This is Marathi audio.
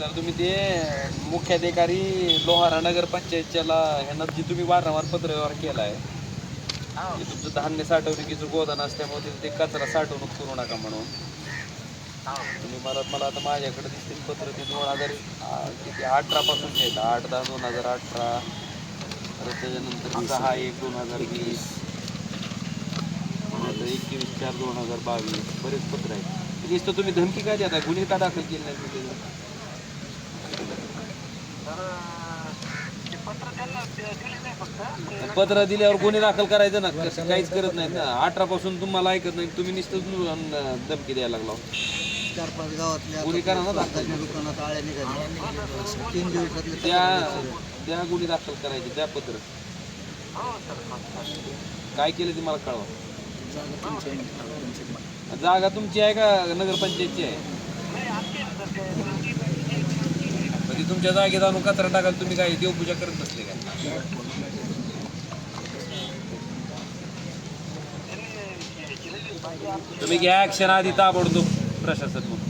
तर तुम्ही ते मुख्याधिकारी लोहारा नगर पंचायतच्याला ह्यांना जी तुम्ही वारंवार पत्रव्यवहार केला आहे की तुमचं धान्य साठवणुकीचं गोदान असल्यामुळे तिथे ते कचरा साठवणूक करू नका म्हणून. तुम्ही मला मला आता माझ्याकडे दिसतील पत्र ते दोन हजार आ, किती अठरापासून आहेत. आठ दहा दोन हजार अठरा. परत त्याच्यानंतर सहा एक दोन हजार वीस. एकवीस. चार दोन हजार बावीस. बरेच पत्र आहेत. नुसतं तुम्ही धमकी काय देता? गुन्हे का दाखल केले नाही तुम्ही त्याच्यावर? पत्र दिल्यावर गुन्हे दाखल करायचं ना कसं काहीच करत नाहीत ना. अठरा पासून तुम्हाला ऐकत नाही तुम्ही नुसतं धमकी द्यायला लागला. चार पाच गावातल्या गुन्हे करा ना दाखल. त्या दुकानात आळ्या निघाल्या. तीन दिवसातले त्या त्या गुन्हे दाखल करायचे त्या पत्र. काय केलं ते मला कळवा. जागा तुमची आहे का? नगरपंचायतची आहे. म्हणजे तुमच्या जागेत आणून कचरा टाकाल तुम्ही काय देवपूजा करत नसले काय तुम्ही घ्या ॲक्शन आधी ताबडतोब प्रशासन म्हणून